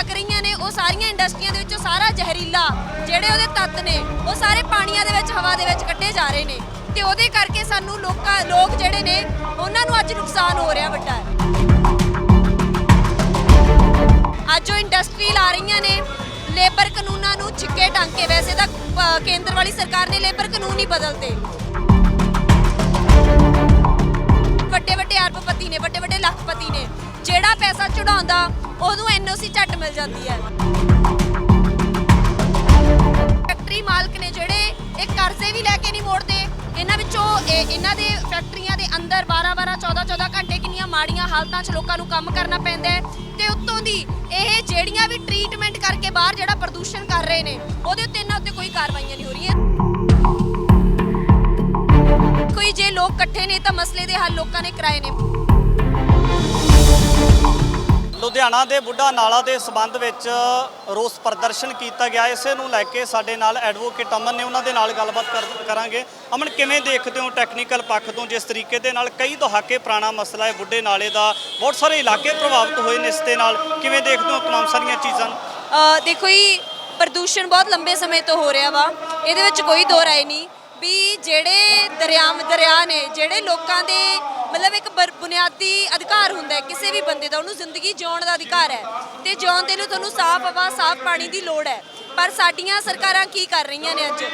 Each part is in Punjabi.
ਲੱਗ ਰਹੀਆਂ ਨੇ, ਉਹ ਸਾਰੀਆਂ ਇੰਡਸਟਰੀਆਂ ਦੇ ਵਿੱਚੋਂ ਸਾਰਾ ਜ਼ਹਿਰੀਲਾ ਜਿਹੜੇ ਉਹਦੇ ਤੱਤ ਨੇ, ਉਹ ਸਾਰੇ ਪਾਣੀਆਂ ਦੇ ਵਿੱਚ, ਹਵਾ ਦੇ ਵਿੱਚ ਕੱਢੇ ਜਾ ਰਹੇ ਨੇ। ਤੇ ਉਹਦੇ ਕਰਕੇ ਸਾਨੂੰ ਲੋਕਾਂ, ਲੋਕ ਜਿਹੜੇ ਨੇ, ਉਹਨਾਂ ਨੂੰ ਅੱਜ ਨੁਕਸਾਨ ਹੋ ਰਿਹਾ ਵੱਡਾ ਅੱਜ ਉਹ ਇੰਡਸਟਰੀ ਲਾ ਰਹੀਆਂ ਨੇ ਲੇਬਰ ਕਾਨੂੰਨਾਂ ਨੂੰ ਛਿੱਕੇ ਟੰਗ ਕੇ ਵੈਸੇ ਤਾਂ ਕੇਂਦਰ ਵਾਲੀ ਸਰਕਾਰ ਨੇ ਲੇਬਰ ਕਾਨੂੰਨ ਹੀ ਬਦਲਤੇ। ਵੱਡੇ ਵੱਡੇ ਅਰਬਪਤੀ ਨੇ ਵੱਡੇ ਵੱਡੇ ਲੱਖਪਤੀ ਨੇ, ਜਿਹੜਾ ਪੈਸਾ ਚੜਾਉਂਦਾ ਉਹਨੂੰ ਐਨਓਸੀ ਝੱਟ ਮਿਲ ਜਾਂਦੀ ਹੈ। ਫੈਕਟਰੀ ਮਾਲਕ ਨੇ ਜਿਹੜੇ ਇਹ ਕਰਜ਼ੇ ਵੀ ਲੈ ਕੇ ਨਹੀਂ ਮੋੜਦੇ, ਇਹਨਾਂ ਵਿੱਚੋਂ ਇਹਨਾਂ ਦੇ ਫੈਕਟਰੀਆਂ ਦੇ ਅੰਦਰ 12 12 14 14 ਘੰਟੇ ਕਿੰਨੀਆਂ ਮਾੜੀਆਂ ਹਾਲਤਾਂ 'ਚ ਲੋਕਾਂ ਨੂੰ ਕੰਮ ਕਰਨਾ ਪੈਂਦਾ ਹੈ ਤੇ ਉੱਤੋਂ ਦੀ ਇਹ ਜਿਹੜੀਆਂ ਵੀ ਟ੍ਰੀਟਮੈਂਟ ਕਰਕੇ ਬਾਹਰ ਜਿਹੜਾ ਪ੍ਰਦੂਸ਼ਣ ਕਰ ਰਹੇ ਨੇ, ਉਹਦੇ ਉੱਤੇ ਇਹਨਾਂ ਉੱਤੇ ਕੋਈ ਕਾਰਵਾਈਆਂ ਨਹੀਂ ਹੋ ਰਹੀਆਂ। ਕੋਈ ਜੇ ਲੋਕ ਇਕੱਠੇ ਨੇ ਤਾਂ ਮਸਲੇ ਦੇ ਹੱਲ ਲੋਕਾਂ ਨੇ ਕਰਾਏ ਨੇ। ਲੁਧਿਆਣਾ ਦੇ ਬੁੱਢਾ ਨਾਲਾ ਦੇ ਸਬੰਧ ਵਿੱਚ ਰੋਸ ਪ੍ਰਦਰਸ਼ਨ ਕੀਤਾ ਗਿਆ। ਇਸੇ ਨੂੰ ਲੈ ਕੇ ਸਾਡੇ ਨਾਲ ਐਡਵੋਕੇਟ ਅਮਨ ਨੇ ਉਹਨਾਂ ਦੇ ਨਾਲ ਗੱਲਬਾਤ ਕਰ- ਕਰਾਂਗੇ। ਅਮਨ, ਕਿਵੇਂ ਦੇਖਦੇ ਹੋ ਟੈਕਨੀਕਲ ਪੱਖ ਤੋਂ ਜਿਸ ਤਰੀਕੇ ਦੇ ਨਾਲ ਕਈ ਦਹਾਕੇ ਪੁਰਾਣਾ ਮਸਲਾ ਹੈ ਬੁੱਢੇ ਨਾਲੇ ਦਾ, ਬਹੁਤ ਸਾਰੇ ਇਲਾਕੇ ਪ੍ਰਭਾਵਿਤ ਹੋਏ ਨੇ ਇਸ ਦੇ ਨਾਲ, ਕਿਵੇਂ ਦੇਖਦੇ ਹੋ ਤਮਾਮ ਸਾਰੀਆਂ ਚੀਜ਼ਾਂ ਦੇਖੋ ਜੀ, ਪ੍ਰਦੂਸ਼ਣ ਬਹੁਤ ਲੰਬੇ ਸਮੇਂ ਤੋਂ ਹੋ ਰਿਹਾ ਵਾ, ਇਹਦੇ ਵਿੱਚ ਕੋਈ ਦੋ ਰਾਏ ਨਹੀਂ ਵੀ ਜਿਹੜੇ ਦਰਿਆਮ ਦਰਿਆ ਨੇ, ਜਿਹੜੇ ਲੋਕਾਂ ਦੇ ਮਤਲਬ ਇੱਕ ਬਰ- ਬੁਨਿਆਦੀ ਅਧਿਕਾਰ ਹੁੰਦਾ ਹੈ, ਕਿਸੇ ਵੀ ਬੰਦੇ ਦਾ, ਉਹਨੂੰ ਜ਼ਿੰਦਗੀ ਜਿਉਣ ਦਾ ਅਧਿਕਾਰ ਹੈ। ਤੇ ਜਿਉਣ ਦੇ ਲਈ ਤੁਹਾਨੂੰ ਸਾਫ਼ ਹਵਾ, ਸਾਫ਼ ਪਾਣੀ ਦੀ ਲੋੜ ਹੈ। ਪਰ ਸਾਡੀਆਂ ਸਰਕਾਰਾਂ ਕੀ ਕਰ ਰਹੀਆਂ ਨੇ ਅੱਜ?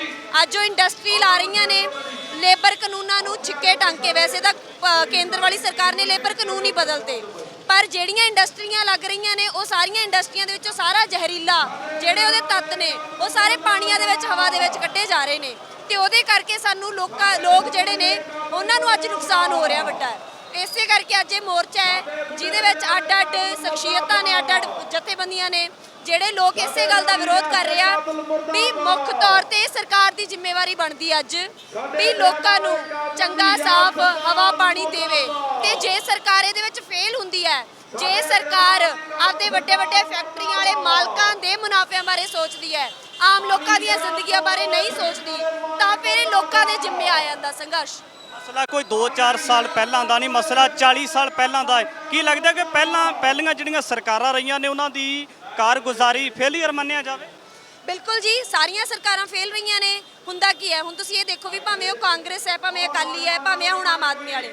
ਅੱਜ ਉਹ ਇੰਡਸਟਰੀ ਲਾ ਰਹੀਆਂ ਨੇ ਲੇਬਰ ਕਾਨੂੰਨਾਂ ਨੂੰ ਛਿੱਕੇ ਟੰਗ ਕੇ ਵੈਸੇ ਤਾਂ ਕੇਂਦਰ ਵਾਲੀ ਸਰਕਾਰ ਨੇ ਲੇਬਰ ਕਾਨੂੰਨ ਹੀ ਬਦਲਤੇ। ਪਰ ਜਿਹੜੀਆਂ ਇੰਡਸਟਰੀਆਂ ਲੱਗ ਰਹੀਆਂ ਨੇ, ਉਹ ਸਾਰੀਆਂ ਇੰਡਸਟਰੀਆਂ ਦੇ ਵਿੱਚੋਂ ਸਾਰਾ ਜ਼ਹਿਰੀਲਾ, ਜਿਹੜੇ ਉਹਦੇ ਤੱਤ ਨੇ, ਉਹ ਸਾਰੇ ਪਾਣੀਆਂ ਦੇ ਵਿੱਚ, ਹਵਾ ਦੇ ਵਿੱਚ ਕੱਢੇ ਜਾ ਰਹੇ ਨੇ। ਤੇ ਉਹਦੇ ਕਰਕੇ ਸਾਨੂੰ ਲੋਕਾਂ, ਲੋਕ ਜਿਹੜੇ ਨੇ, ਉਹਨਾਂ ਨੂੰ ਅੱਜ ਨੁਕਸਾਨ ਹੋ ਰਿਹਾ ਵੱਡਾ। ਇਸੇ ਕਰਕੇ ਅੱਜ ਇਹ ਮੋਰਚਾ ਹੈ, ਜਿਹਦੇ ਵਿੱਚ ਅੱਡ-ਅੱਡ ਸ਼ਖਸੀਅਤਾਂ ਨੇ, ਅੱਡ-ਅੱਡ ਜਥੇਬੰਦੀਆਂ ਨੇ ਜਿਹੜੇ ਲੋਕ ਇਸੇ ਗੱਲ ਦਾ ਵਿਰੋਧ ਕਰ ਰਹੇ ਆ ਵੀ ਮੁੱਖ ਤੌਰ ਤੇ ਸਰਕਾਰ ਦੀ ਜ਼ਿੰਮੇਵਾਰੀ ਬਣਦੀ ਅੱਜ ਵੀ ਲੋਕਾਂ ਨੂੰ ਚੰਗਾ, ਸਾਫ਼ ਹਵਾ ਪਾਣੀ ਦੇਵੇ। ਤੇ ਜੇ ਸਰਕਾਰ ਇਹਦੇ ਵਿੱਚ ਫੇਲ ਹੁੰਦੀ ਹੈ, ਜੇ ਸਰਕਾਰ ਆਪਦੇ ਵੱਡੇ ਵੱਡੇ ਫੈਕਟਰੀਆਂ ਵਾਲੇ ਮਾਲਕਾਂ ਦੇ ਮੁਨਾਫਿਆਂ ਬਾਰੇ ਸੋਚਦੀ ਹੈ, ਆਮ ਲੋਕਾਂ ਦੀਆਂ ਜ਼ਿੰਦਗੀਆਂ ਬਾਰੇ ਨਹੀਂ ਸੋਚਦੀ, ਤਾਂ ਫਿਰ ਇਹ ਲੋਕਾਂ ਦੇ ਜ਼ਿੰਮੇ ਆ ਜਾਂਦਾ ਸੰਘਰਸ਼। ਮਸਲਾ ਕੋਈ 2-4 ਸਾਲ ਪਹਿਲਾਂ ਦਾ ਨਹੀਂ, ਮਸਲਾ 40 ਸਾਲ ਪਹਿਲਾਂ ਦਾ ਹੈ। ਕੀ ਲੱਗਦਾ ਕਿ ਪਹਿਲਾਂ ਪਹਿਲੀਆਂ ਜਿਹੜੀਆਂ ਸਰਕਾਰਾਂ ਰਹੀਆਂ ਨੇ, ਉਹਨਾਂ ਦੀ ਕਾਰਗੁਜ਼ਾਰੀ ਫੇਲੀਅਰ ਮੰਨਿਆ ਜਾਵੇ? ਬਿਲਕੁਲ ਜੀ, ਸਾਰੀਆਂ ਸਰਕਾਰਾਂ ਫੇਲ ਰਹੀਆਂ ਨੇ। ਹੁੰਦਾ ਕੀ ਹੈ, ਹੁਣ ਤੁਸੀਂ ਇਹ ਦੇਖੋ ਵੀ ਭਾਵੇਂ ਉਹ ਕਾਂਗਰਸ ਹੈ, ਭਾਵੇਂ ਅਕਾਲੀ ਹੈ, ਭਾਵੇਂ ਹੁਣ ਆਮ ਆਦਮੀ ਵਾਲੇ,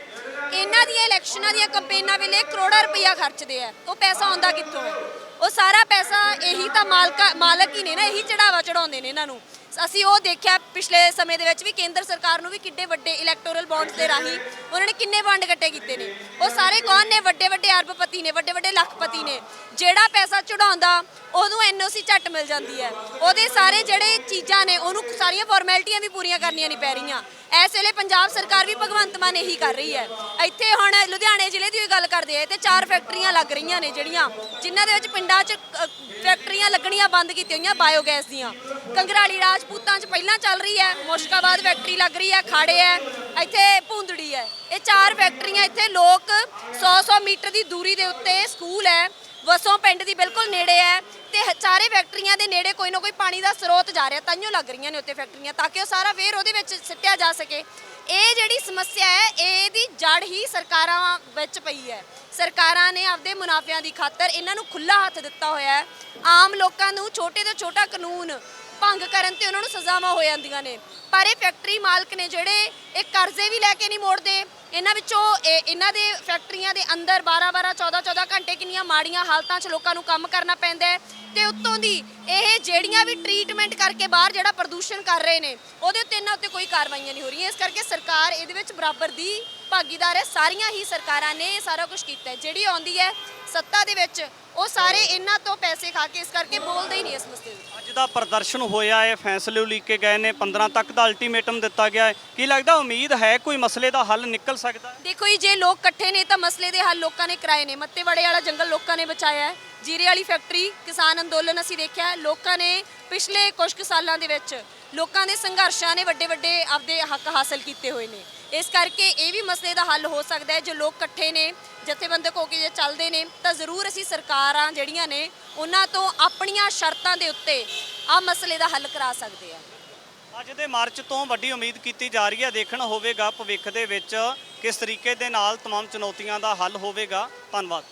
ਇਹਨਾਂ ਦੀਆਂ ਇਲੈਕਸ਼ਨਾਂ ਦੀਆਂ ਕੰਪੇਨਾਂ ਵੇਲੇ ਕਰੋੜਾਂ ਰੁਪਈਆ ਖਰਚਦੇ ਆ। ਉਹ ਪੈਸਾ ਆਉਂਦਾ ਕਿੱਥੋਂ ਹੈ? ਉਹ ਸਾਰਾ ਪੈਸਾ ਇਹੀ ਤਾਂ ਮਾਲਕ ਮਾਲਕ ਹੀ ਨੇ ਨਾ, ਇਹੀ ਚੜਾਵਾ ਚੜਾਉਂਦੇ ਨੇ ਇਹਨਾਂ ਨੂੰ। ਅਸੀਂ ਉਹ ਦੇਖਿਆ ਪਿਛਲੇ ਸਮੇਂ ਦੇ ਵਿੱਚ ਵੀ ਕੇਂਦਰ ਸਰਕਾਰ ਨੂੰ ਵੀ ਕਿੱਡੇ ਵੱਡੇ ਇਲੈਕਟੋਰਲ ਬੌਂਡਸ ਦੇ ਰਾਹੀਂ ਉਹਨਾਂ ਨੇ ਕਿੰਨੇ ਵੰਡ ਇਕੱਠੇ ਕੀਤੇ ਨੇ। ਉਹ ਸਾਰੇ ਕੌਣ ਨੇ? ਵੱਡੇ ਵੱਡੇ ਅਰਬਪਤੀ ਨੇ, ਵੱਡੇ ਵੱਡੇ ਲੱਖਪਤੀ ਨੇ। ਜਿਹੜਾ ਪੈਸਾ ਚੜਾਉਂਦਾ ਉਹਨੂੰ ਐਨਓਸੀ ਝੱਟ ਮਿਲ ਜਾਂਦੀ ਹੈ। ਉਹਦੇ ਸਾਰੇ ਜਿਹੜੇ ਚੀਜ਼ਾਂ ਨੇ, ਉਹਨੂੰ ਸਾਰੀਆਂ ਫਾਰਮੈਲਿਟੀਆਂ ਵੀ ਪੂਰੀਆਂ ਕਰਨੀਆਂ ਨਹੀਂ ਪੈ ਰਹੀਆਂ। ਇਸ ਵੇਲੇ ਪੰਜਾਬ ਸਰਕਾਰ ਵੀ ਭਗਵੰਤ ਮਾਨ ਇਹੀ ਕਰ ਰਹੀ ਹੈ। ਇੱਥੇ ਹੁਣ ਲੁਧਿਆਣੇ ਜ਼ਿਲ੍ਹੇ ਦੀ ਵੀ ਗੱਲ ਕਰਦੇ ਆ ਤੇ ਚਾਰ ਫੈਕਟਰੀਆਂ ਲੱਗ ਰਹੀਆਂ ਨੇ ਜਿਹੜੀਆਂ, ਜਿਨ੍ਹਾਂ ਦੇ ਵਿੱਚ ਪਿੰਡਾਂ 'ਚ ਫੈਕਟਰੀਆਂ ਲੱਗਣੀਆਂ ਬੰਦ ਕੀਤੀਆਂ ਹੋਈਆਂ ਬਾਇਓਗੈਸ ਦੀਆਂ। ਕੰਗਰਾਲੀ ਰਾਜਪੂਤਾਂ 'ਚ ਪਹਿਲਾਂ ਚੱਲ ਰਹੀ ਹੈ, ਮੁਸ਼ਕਾਬਾਦ ਫੈਕਟਰੀ ਲੱਗ ਰਹੀ ਹੈ, ਖਾੜੇ ਹੈ, ਇੱਥੇ ਭੂੰਦੜੀ ਹੈ। ਇਹ ਚਾਰ ਫੈਕਟਰੀਆਂ ਇੱਥੇ ਲੋਕ 100-100 ਮੀਟਰ ਦੀ ਦੂਰੀ ਦੇ ਉੱਤੇ ਸਕੂਲ ਹੈ, ਵਸੋਂ ਪਿੰਡ ਦੀ ਬਿਲਕੁਲ ਨੇੜੇ ਹੈ ਤੇ ਚਾਰੇ ਫੈਕਟਰੀਆਂ ਦੇ ਨੇੜੇ ਕੋਈ ਨਾ ਕੋਈ ਪਾਣੀ ਦਾ ਸਰੋਤ ਜਾ ਰਿਹਾ, ਤਾਂਹੀਓ ਲੱਗ ਰਹੀਆਂ ਨੇ ਉੱਤੇ ਫੈਕਟਰੀਆਂ ਤਾਂ ਕਿ ਉਹ ਸਾਰਾ ਵੇਰ ਉਹਦੇ ਵਿੱਚ ਸਿੱਟਿਆ ਜਾ ਸਕੇ। ਇਹ ਜਿਹੜੀ ਸਮੱਸਿਆ ਹੈ, ਇਹਦੀ ਜੜ ਹੀ ਸਰਕਾਰਾਂ ਵਿੱਚ ਪਈ ਹੈ। ਸਰਕਾਰਾਂ ਨੇ ਆਪਦੇ ਮੁਨਾਫਿਆਂ ਦੀ ਖਾਤਰ ਇਹਨਾਂ ਨੂੰ ਖੁੱਲਾ ਹੱਥ ਦਿੱਤਾ ਹੋਇਆ ਹੈ। ਆਮ ਲੋਕਾਂ ਨੂੰ ਛੋਟੇ ਤੋਂ ਛੋਟਾ ਕਾਨੂੰਨ ਭੰਗ ਕਰਨ ਤੇ ਉਹਨਾਂ ਨੂੰ ਸਜ਼ਾਵਾਂ ਹੋ ਜਾਂਦੀਆਂ ਨੇ। ਪਰ ਇਹ ਫੈਕਟਰੀ ਮਾਲਕ ਨੇ ਜਿਹੜੇ ਇਹ ਕਰਜ਼ੇ ਵੀ ਲੈ ਕੇ ਨਹੀਂ ਮੋੜਦੇ, ਇਹਨਾਂ ਵਿੱਚੋਂ ਇਹਨਾਂ ਦੇ ਫੈਕਟਰੀਆਂ ਦੇ ਅੰਦਰ 12 12 14 14 ਘੰਟੇ ਕਿੰਨੀਆਂ ਮਾੜੀਆਂ ਹਾਲਤਾਂ 'ਚ ਲੋਕਾਂ ਨੂੰ ਕੰਮ ਕਰਨਾ ਪੈਂਦਾ ਹੈ ਤੇ ਉੱਤੋਂ ਦੀ ਇਹ ਜਿਹੜੀਆਂ ਵੀ ਟ੍ਰੀਟਮੈਂਟ ਕਰਕੇ ਬਾਹਰ ਜਿਹੜਾ ਪ੍ਰਦੂਸ਼ਣ ਕਰ ਰਹੇ ਨੇ, ਉਹਦੇ ਉੱਤੇ ਇਹਨਾਂ ਉੱਤੇ ਕੋਈ ਕਾਰਵਾਈਆਂ ਨਹੀਂ ਹੋ ਰਹੀਆਂ। ਇਸ ਕਰਕੇ ਸਰਕਾਰ ਇਹਦੇ ਵਿੱਚ ਬਰਾਬਰ ਦੀ ਭਾਗੀਦਾਰ ਹੈ। ਸਾਰੀਆਂ ਹੀ ਸਰਕਾਰਾਂ ਨੇ ਇਹ ਸਾਰਾ ਕੁਝ ਕੀਤਾ ਜਿਹੜੀ ਆਉਂਦੀ ਹੈ ਸੱਤਾ ਦੇ ਵਿੱਚ ਉਹ ਸਾਰੇ ਇਹਨਾਂ ਤੋਂ ਪੈਸੇ ਖਾ ਕੇ ਇਸ ਕਰਕੇ ਬੋਲਦੇ ਹੀ ਨਹੀਂ ਇਸ ਮਸਲੇ ਵਿੱਚ ਅੱਜ ਦਾ ਪ੍ਰਦਰਸ਼ਨ ਹੋਇਆ ਹੈ ਫੈਸਲੇ ਉਲੀਕੇ ਗਏ ਨੇ 15 ਤੱਕ ਦਾ ਅਲਟੀਮੇਟਮ ਦਿੱਤਾ ਗਿਆ ਹੈ। ਕੀ ਲੱਗਦਾ ਉਮੀਦ ਹੈ ਕੋਈ ਮਸਲੇ ਦਾ ਹੱਲ ਨਿਕਲ ਸਕਦਾ ਹੈ? ਦੇਖੋ ਜੀ ਜੇ ਲੋਕ ਇਕੱਠੇ ਨੇ ਤਾਂ ਮਸਲੇ ਦੇ ਹੱਲ ਲੋਕਾਂ ਨੇ ਕਰਾਏ ਨੇ। ਮੱਤੇਵਾੜੇ ਵਾਲਾ ਜੰਗਲ ਲੋਕਾਂ ਨੇ ਬਚਾਇਆ ਹੈ। ਜੀਰੇ ਵਾਲੀ ਫੈਕਟਰੀ ਕਿਸਾਨ ਅੰਦੋਲਨ ਅਸੀਂ ਦੇਖਿਆ ਹੈ। ਲੋਕਾਂ ਨੇ ਪਿਛਲੇ ਕੁਝ ਕੁ ਸਾਲਾਂ ਦੇ ਵਿੱਚ ਲੋਕਾਂ ਦੇ ਸੰਘਰਸ਼ਾਂ ਨੇ ਵੱਡੇ ਵੱਡੇ ਆਪਦੇ ਹੱਕ ਹਾਸਲ ਕੀਤੇ ਹੋਏ ਨੇ। ਇਸ ਕਰਕੇ ਇਹ ਵੀ ਮਸਲੇ ਦਾ ਹੱਲ ਹੋ ਸਕਦਾ ਹੈ ਜੇ ਲੋਕ ਇਕੱਠੇ ਨੇ ਜਥੇਬੰਦਕ ਹੋ ਕੇ ਜੇ ਚੱਲਦੇ ਨੇ ਤਾਂ ਜ਼ਰੂਰ ਅਸੀਂ ਸਰਕਾਰਾਂ ਜਿਹੜੀਆਂ ਨੇ ਉਹਨਾਂ ਤੋਂ ਆਪਣੀਆਂ ਸ਼ਰਤਾਂ ਦੇ ਉੱਤੇ ਆ ਮਸਲੇ ਦਾ ਹੱਲ ਕਰਾ ਸਕਦੇ ਆ ਅੱਜ ਦੇ ਮਾਰਚ ਤੋਂ ਵੱਡੀ ਉਮੀਦ ਕੀਤੀ ਜਾ ਰਹੀ ਹੈ ਦੇਖਣਾ ਹੋਵੇਗਾ ਭਵਿੱਖ ਦੇ ਵਿੱਚ ਕਿਸ ਤਰੀਕੇ ਦੇ ਨਾਲ तमाम ਚੁਣੌਤੀਆਂ ਦਾ ਹੱਲ ਹੋਵੇਗਾ ਧੰਨਵਾਦ